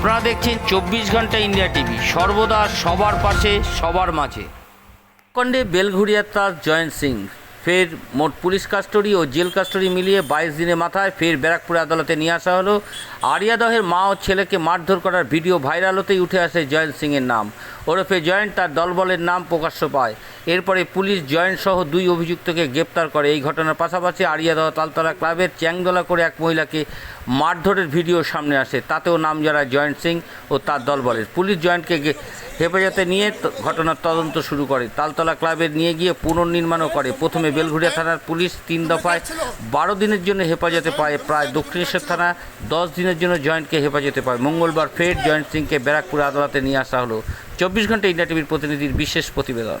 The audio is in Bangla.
দেখছেন চব্বিশ ঘণ্টা ইন্ডিয়া টিভি। সর্বদা সবার পাশে, সবার মাঝে। কন্ডে বেলঘুরিয়ার তার জয়ন্ত সিং, ফের মোট পুলিশ কাস্টডি ও জেল কাস্টডি মিলিয়ে বাইশ দিনের মাথায় ফের ব্যারাকপুর আদালতে নিয়ে আসা হলো। আরিয়াদহের মা ও ছেলেকে মারধর করার ভিডিও ভাইরাল হতেই উঠে আসে জয়ন্ত সিংয়ের নাম। ওরফে জয়েন্ট তার দলবলের নাম প্রকাশ্য পায়। এরপরে পুলিশ জয়েন্ট সহ দুই অভিযুক্তকে গ্রেপ্তার করে। এই ঘটনার পাশাপাশি আরিয়াদহ তালতলা ক্লাবের চ্যাংদোলা করে এক মহিলাকে মারধরের ভিডিও সামনে আসে, তাতেও নাম যারা জয়েন্ট সিং ও তার দল দলবলের। পুলিশ জয়েন্টকে হেফাজতে নিয়ে ঘটনার তদন্ত শুরু করে। তালতলা ক্লাবের নিয়ে গিয়ে পুনর্নির্মাণও করে। প্রথমে বেলঘুরিয়া থানার পুলিশ তিন দফায় বারো দিনের জন্য হেফাজতে পায়। প্রায় দক্ষিণেশ্বর থানা দশ দিনের জন্য জয়েন্টকে হেফাজতে পায়। মঙ্গলবার ফের জয়েন্ট সিংকে ব্যারাকপুর আদালতে নিয়ে আসা হলো। চব্বিশ ঘণ্টা ইন্ডিয়া টিভির প্রতিনিধির বিশেষ প্রতিবেদন।